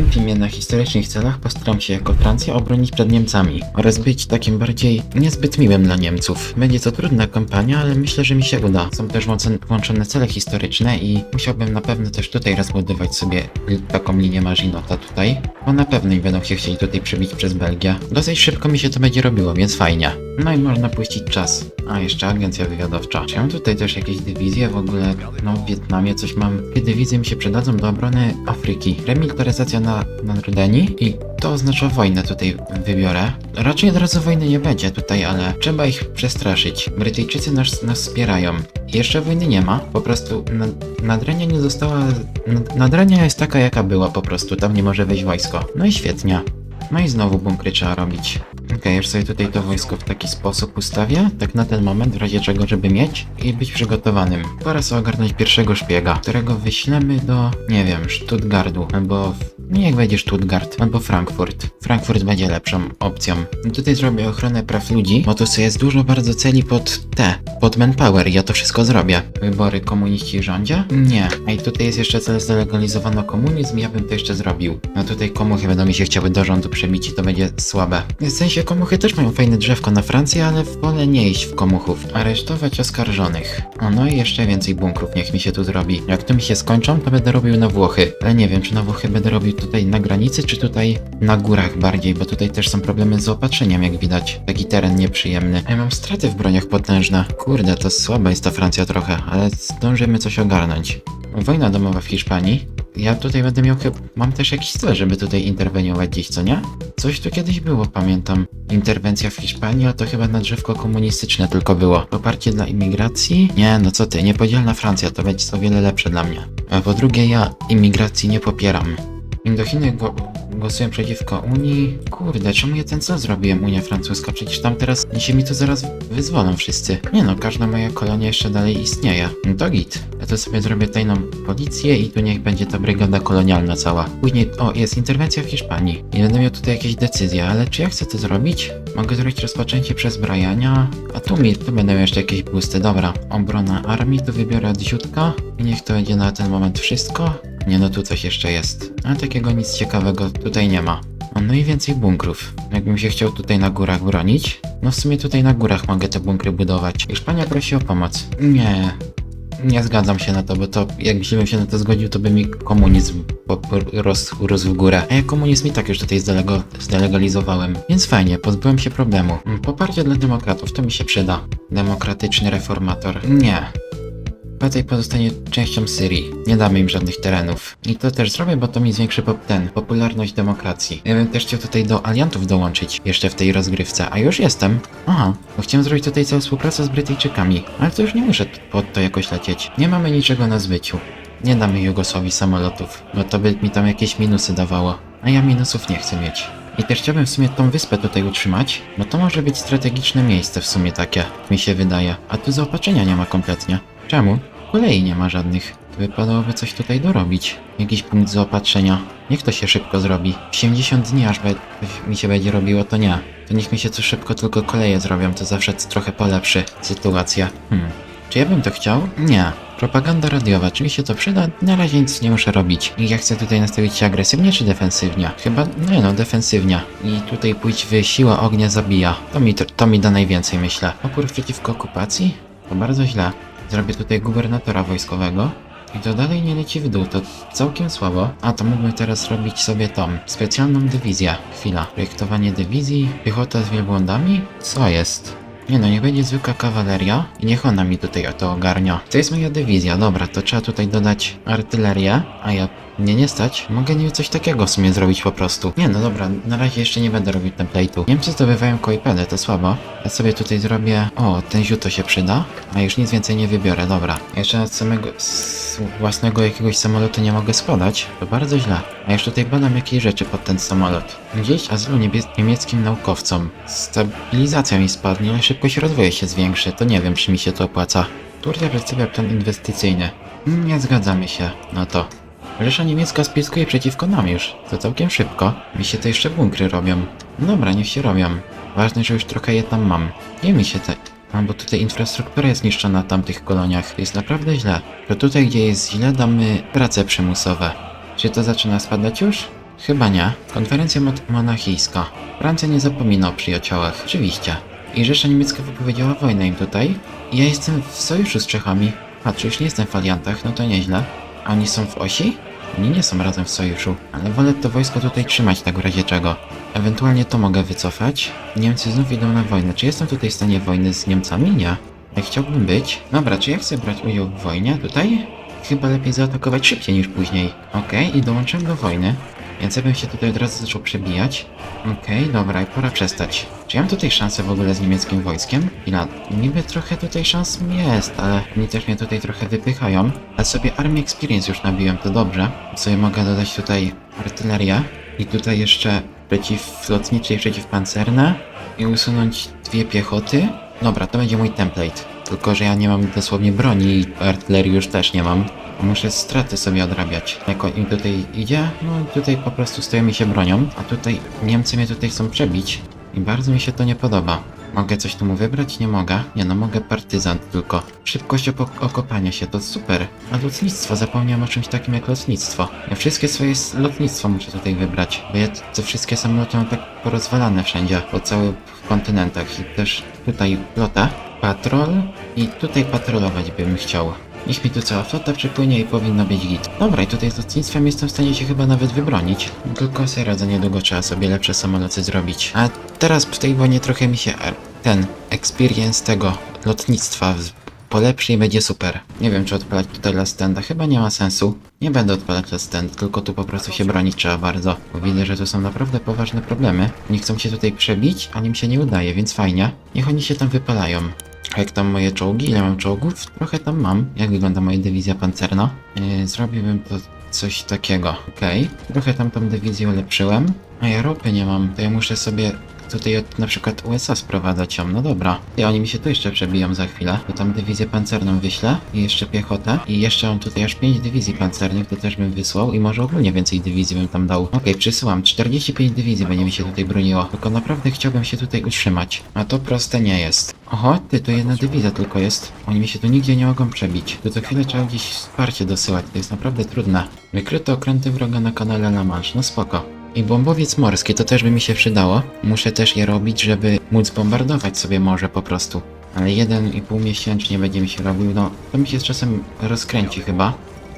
tym filmie na historycznych celach postaram się jako Francja obronić przed Niemcami oraz być takim bardziej niezbyt miłym dla Niemców. Będzie to trudna kampania, ale myślę, że mi się uda. Są też włączone- cele historyczne i musiałbym na pewno też tutaj rozbudować sobie taką linię Maginota tutaj, bo na pewno nie będą się chcieli tutaj przebić przez Belgię. Dosyć szybko mi się to będzie robiło, więc fajnie. No i można puścić czas. A, jeszcze agencja wywiadowcza. Czy mam tutaj też jakieś dywizje w ogóle? No, w Wietnamie coś mam. Jakie dywizje mi się przydadzą do obrony Afryki? Remilitaryzacja na, na i to oznacza wojnę tutaj wybiorę. Raczej od razu wojny nie będzie tutaj, ale trzeba ich przestraszyć. Brytyjczycy nas, nas wspierają. Jeszcze wojny nie ma, po prostu nad- Nadrenia nie została... nad- Nadrenia jest taka jaka była po prostu, tam nie może wejść wojsko. No i świetnie. No i znowu bunkry trzeba robić. Okej, już sobie tutaj to wojsko w taki sposób ustawię, tak na ten moment, w razie czego, żeby mieć i być przygotowanym. Pora sobie ogarnąć pierwszego szpiega, którego wyślemy do, nie wiem, Stuttgartu, albo, niech będzie Stuttgart, albo Frankfurt. Frankfurt będzie lepszą opcją. Tutaj zrobię ochronę praw ludzi, bo tu jest dużo bardzo celi pod te, pod manpower, ja to wszystko zrobię. Wybory komuniści rządzie? Nie. A i tutaj jest jeszcze cel zdelegalizowano komunizm, ja bym to jeszcze zrobił. No tutaj komuchy będą mi się chciały do rządu przebić i to będzie słabe. W sensie komuchy też mają fajne drzewko na Francję, ale wolę nie iść w komuchów. Aresztować oskarżonych. O, no i jeszcze więcej bunkrów niech mi się tu zrobi. Jak to mi się skończą, to będę robił na Włochy. Ale nie wiem, czy na Włochy będę robił tutaj na granicy, czy tutaj na górach bardziej, bo tutaj też są problemy z zaopatrzeniem, jak widać. Taki teren nieprzyjemny. Ja mam straty w broniach potężne. Kurde, to słaba jest ta Francja trochę, ale zdążymy coś ogarnąć. Wojna domowa w Hiszpanii. Ja tutaj będę miał chyba... Mam też jakiś cel, żeby tutaj interweniować gdzieś, co nie? Coś tu kiedyś było, pamiętam. Interwencja w Hiszpanii, a to chyba na drzewko komunistyczne tylko było. Poparcie dla imigracji? Nie, no co ty, niepodzielna Francja, to będzie o wiele lepsze dla mnie. A po drugie, ja imigracji nie popieram. Indochiny go, głosują przeciwko Unii. Kurde, czemu ja ten co zrobiłem Unia Francuska? Przecież tam teraz się mi tu zaraz wyzwolą wszyscy. Nie no, każda moja kolonia jeszcze dalej istnieje. No to git. Ja to sobie zrobię tajną policję i tu niech będzie ta brygada kolonialna cała. Później, o, jest interwencja w Hiszpanii. I będę miał tutaj jakieś decyzje, ale czy ja chcę to zrobić? Mogę zrobić rozpoczęcie przezbrajania, a tu mi, tu będą jeszcze jakieś boosty. Dobra, obrona armii, tu wybiorę od i niech to będzie na ten moment wszystko. Nie no, tu coś jeszcze jest. Ale takiego nic ciekawego tutaj nie ma. No i więcej bunkrów. Jakbym się chciał tutaj na górach bronić, no w sumie tutaj na górach mogę te bunkry budować. Hiszpania prosi o pomoc. Nie. Nie zgadzam się na to, bo to jakbym się na to zgodził, to by mi komunizm po- po- rósł, rósł w górę. A ja komunizm i tak już tutaj zdelego, zdelegalizowałem. Więc fajnie, pozbyłem się problemu. Mm, Poparcie dla demokratów, to mi się przyda. Demokratyczny reformator. Nie. Badzaj pozostanie częścią Syrii. Nie damy im żadnych terenów. I to też zrobię, bo to mi zwiększy pop ten, popularność demokracji. Ja bym też chciał tutaj do aliantów dołączyć, jeszcze w tej rozgrywce, a już jestem. Aha, bo chciałem zrobić tutaj całą współpracę z Brytyjczykami, ale to już nie muszę pod to jakoś lecieć. Nie mamy niczego na zbyciu. Nie damy Jugosowi samolotów, bo to by mi tam jakieś minusy dawało. A ja minusów nie chcę mieć. I też chciałbym w sumie tą wyspę tutaj utrzymać, bo to może być strategiczne miejsce w sumie takie, mi się wydaje. A tu zaopatrzenia nie ma kompletnie. Czemu? Kolei nie ma żadnych. Wypadałoby coś tutaj dorobić. Jakiś punkt zaopatrzenia. Niech to się szybko zrobi. 70 dni aż be- mi się będzie robiło, to nie. To niech mi się tu szybko tylko koleje zrobią, to zawsze trochę polepszy sytuację. Hmm. Czy ja bym to chciał? Nie. Propaganda radiowa, czy mi się to przyda? Na razie nic nie muszę robić. I ja chcę tutaj nastawić się agresywnie czy defensywnie? Chyba, nie no, defensywnie. I tutaj pójść w siła ognia zabija. To mi, to, to mi da najwięcej, myślę. Opór przeciwko okupacji? To bardzo źle. Zrobię tutaj gubernatora wojskowego. I to dalej nie leci w dół, to całkiem słabo. A to mógłbym teraz robić sobie tą specjalną dywizję. Chwila. Projektowanie dywizji, piechota z wielbłądami? Co jest? Nie no, niech będzie zwykła kawaleria i niech ona mi tutaj to ogarnia. To jest moja dywizja, dobra, to trzeba tutaj dodać artylerię, a ja mnie nie stać. Mogę nie coś takiego w sumie zrobić po prostu. Nie no dobra, na razie jeszcze nie będę robił template'u. Niemcy zdobywają koipedę, to słabo. Ja sobie tutaj zrobię... O, ten ziuto się przyda, a już nic więcej nie wybiorę, dobra. Jeszcze z samego... z własnego jakiegoś samolotu nie mogę składać, to bardzo źle. A już tutaj badam jakieś rzeczy pod ten samolot. Gdzieś azylu niemieckim naukowcom. Stabilizacja mi spadnie, ale szybkość rozwoju się zwiększy, to nie wiem czy mi się to opłaca. Turcja przedstawia plan inwestycyjny. Nie zgadzamy się na to. Rzesza niemiecka spiskuje przeciwko nam już. To całkiem szybko. Mi się to jeszcze bunkry robią. Dobra, niech się robią. Ważne, że już trochę je tam mam. Nie mi się te... A, bo tutaj infrastruktura jest niszczona na tamtych koloniach. Jest naprawdę źle. To tutaj, gdzie jest źle, damy prace przymusowe. Czy to zaczyna spadać już? Chyba nie. Konferencja mon- monachijska. Francja nie zapomina o przyjaciołach. Oczywiście. I Rzesza Niemiecka wypowiedziała wojnę im tutaj. I ja jestem w sojuszu z Czechami. Patrz, już nie jestem w aliantach, no to nieźle. A oni są w osi? Oni nie są razem w sojuszu, ale wolę to wojsko tutaj trzymać tak w razie czego. Ewentualnie to mogę wycofać. Niemcy znów idą na wojnę. Czy jestem tutaj w stanie wojny z Niemcami? Nie. Jak chciałbym być. Dobra, czy ja chcę brać udział w wojnie tutaj? Chyba lepiej zaatakować szybciej niż później. Okej, i dołączyłem do wojny. Więc ja bym się tutaj od razu zaczął przebijać. Okej, dobra, i pora przestać. Czy ja mam tutaj szansę w ogóle z niemieckim wojskiem? Chwila, niby trochę tutaj szans jest, ale oni też mnie tutaj trochę wypychają. Ale sobie Army Experience już nabiłem, to dobrze. Sobie mogę dodać tutaj artylerię. I tutaj jeszcze przeciwlotnicze i przeciwpancerne. I usunąć dwie piechoty. Dobra, to będzie mój template. Tylko, że ja nie mam dosłownie broni i artylerii już też nie mam. Muszę straty sobie odrabiać. Jak im tutaj idzie, no tutaj po prostu stoją się bronią, a tutaj Niemcy mnie tutaj chcą przebić. I bardzo mi się to nie podoba. Mogę coś tu mu wybrać? Nie mogę. Nie no, mogę partyzant tylko. Szybkość oko- okopania się, to super. A lotnictwo, zapomniałem o czymś takim jak lotnictwo. Ja wszystkie swoje lotnictwo muszę tutaj wybrać, bo ja te wszystkie samoloty mam tak porozwalane wszędzie, po całych kontynentach i też tutaj flota, patrol i tutaj patrolować bym chciał. Niech mi tu cała flota przypłynie i powinno być git. Dobra, i tutaj z lotnictwem jestem w stanie się chyba nawet wybronić. Tylko serio, za niedługo trzeba sobie lepsze samoloty zrobić. A teraz w tej wojnie trochę mi się er- ten experience tego lotnictwa polepszy i będzie super. Nie wiem, czy odpalać tutaj last standa, chyba nie ma sensu. Nie będę odpalać last stand, tylko tu po prostu się bronić trzeba bardzo. Bo widzę, że tu są naprawdę poważne problemy. Nie chcą się tutaj przebić, a im się nie udaje, więc fajnie. Niech oni się tam wypalają. Jak tam moje czołgi? Ile mam czołgów? Trochę tam mam. Jak wygląda moja dywizja pancerna? Yy, zrobiłbym to coś takiego. Okej. Trochę tam tą dywizję ulepszyłem. A ja ropy nie mam, to ja muszę sobie tutaj od na przykład USA sprowadzać ją. No dobra. I oni mi się tu jeszcze przebiją za chwilę. To tam dywizję pancerną wyślę i jeszcze piechotę. I jeszcze mam tutaj aż 5 dywizji pancernych, to też bym wysłał i może ogólnie więcej dywizji bym tam dał. Okej, przysyłam. 45 dywizji będzie mi się tutaj broniło. Tylko naprawdę chciałbym się tutaj utrzymać. A to proste nie jest. Oho, ty, to jedna dywizja tylko jest. Oni mi się tu nigdzie nie mogą przebić. Tu co chwilę trzeba gdzieś wsparcie dosyłać, to jest naprawdę trudne. Wykryto okręty wroga na kanale La Manche, no spoko. I bombowiec morski, to też by mi się przydało. Muszę też je robić, żeby móc bombardować sobie morze po prostu. Ale jeden i pół miesięcznie będzie mi się robił, no to mi się z czasem rozkręci chyba.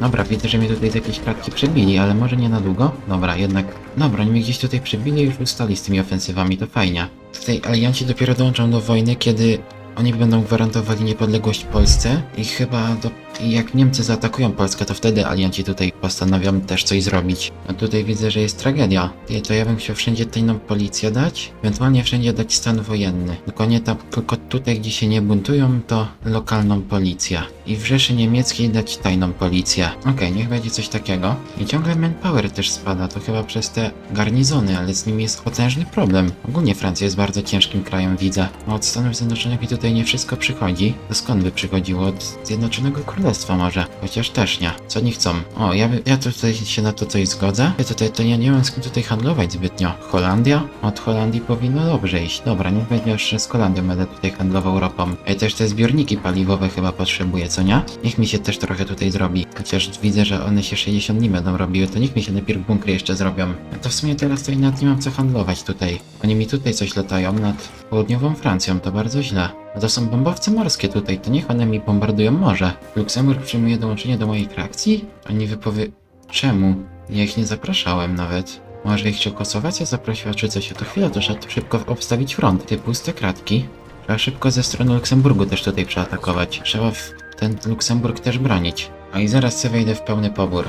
Dobra, widzę, że mnie tutaj z jakiejś kratki przebili, ale może nie na długo? Dobra, jednak... Dobra, oni mnie gdzieś tutaj przebili i już ustali z tymi ofensywami, to fajnie. Tutaj alianci dopiero dołączą do wojny, kiedy oni będą gwarantowali niepodległość Polsce i chyba do... i jak Niemcy zaatakują Polskę, to wtedy alianci tutaj postanowią też coś zrobić. A tutaj widzę, że jest tragedia. I to ja bym chciał wszędzie tajną policję dać, ewentualnie wszędzie dać stan wojenny. Tylko nie tam, tylko tutaj, gdzie się nie buntują, to lokalną policję. I w Rzeszy Niemieckiej dać tajną policję. Okej, niech będzie coś takiego. I ciągle manpower też spada, to chyba przez te garnizony, ale z nimi jest potężny problem. Ogólnie Francja jest bardzo ciężkim krajem, widzę. A od Stanów Zjednoczonych mi tutaj nie wszystko przychodzi. To skąd by przychodziło? Od Zjednoczonego Królestwa może. Chociaż też nie. Co nie chcą? O, ja, ja tutaj się na to coś zgodzę. Ja tutaj to ja nie mam z kim tutaj handlować zbytnio. Holandia? Od Holandii powinno dobrze iść. Dobra, niech będzie jeszcze z Holandią będę tutaj handlował ropą. Ja też te zbiorniki paliwowe chyba potrzebuję, co nie? Niech mi się też trochę tutaj zrobi. Chociaż widzę, że one się 60 dni będą robiły, to niech mi się najpierw bunkry jeszcze zrobią. No to w sumie teraz to i nad nie mam co handlować tutaj. Oni mi tutaj coś latają nad południową Francją, to bardzo źle. No to są bombowce morskie tutaj, to niech one mi bombardują morze. Luksemburg przyjmuje dołączenie do mojej frakcji? Oni wypowie... Czemu? Ja ich nie zapraszałem nawet. Może ich Czechosłowacja zaprosiła czy coś, a to chwilę to trzeba szybko obstawić front. Ty puste kratki. Trzeba szybko ze strony Luksemburgu też tutaj przeatakować. Trzeba ten Luksemburg też bronić. A i zaraz sobie wejdę w pełny pobór.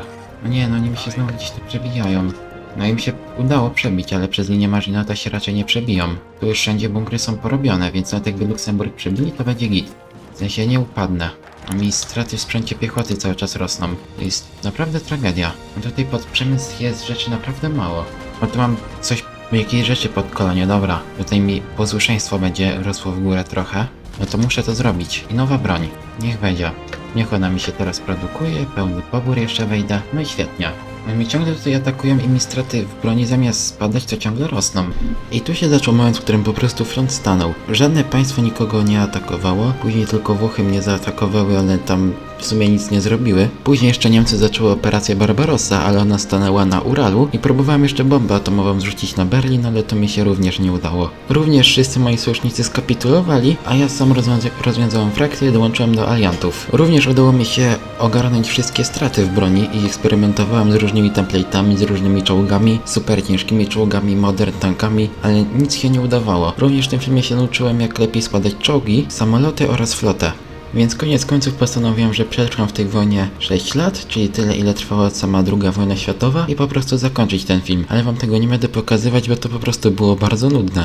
Nie, no oni mi się znowu gdzieś tu przebijają. No im się udało przebić, ale przez linię Marzinota się raczej nie przebiją. Tu już wszędzie bunkry są porobione, więc nawet jakby Luksemburg przebili, to będzie git. W sensie nie upadnę. A mi straty w sprzęcie piechoty cały czas rosną. To jest naprawdę tragedia. A tutaj pod przemysł jest rzeczy naprawdę mało. O tu mam coś, jakieś rzeczy pod kolonie, dobra. Tutaj mi posłuszeństwo będzie rosło w górę trochę. No to muszę to zrobić. I nowa broń. Niech będzie. Niech ona mi się teraz produkuje, pełny pobór jeszcze wejdę. No i świetnie. No mi ciągle tutaj atakują i mi straty w broni zamiast spadać to ciągle rosną. I tu się zaczął moment, w którym po prostu front stanął. Żadne państwo nikogo nie atakowało, później tylko Włochy mnie zaatakowały, ale tam w sumie nic nie zrobiły. Później jeszcze Niemcy zaczęły operację Barbarossa, ale ona stanęła na Uralu i próbowałem jeszcze bombę atomową zrzucić na Berlin, ale to mi się również nie udało. Również wszyscy moi sojusznicy skapitulowali, a ja sam rozwiąza- rozwiązałem frakcję i dołączyłem do aliantów. Również udało mi się ogarnąć wszystkie straty w broni i eksperymentowałem z różnymi template'ami, z różnymi czołgami, super ciężkimi czołgami, modern tankami, ale nic się nie udawało. Również w tym filmie się nauczyłem jak lepiej składać czołgi, samoloty oraz flotę. Więc koniec końców postanowiłem, że przetrwam w tej wojnie 6 lat, czyli tyle ile trwała sama druga wojna światowa i po prostu zakończyć ten film. Ale wam tego nie będę pokazywać, bo to po prostu było bardzo nudne.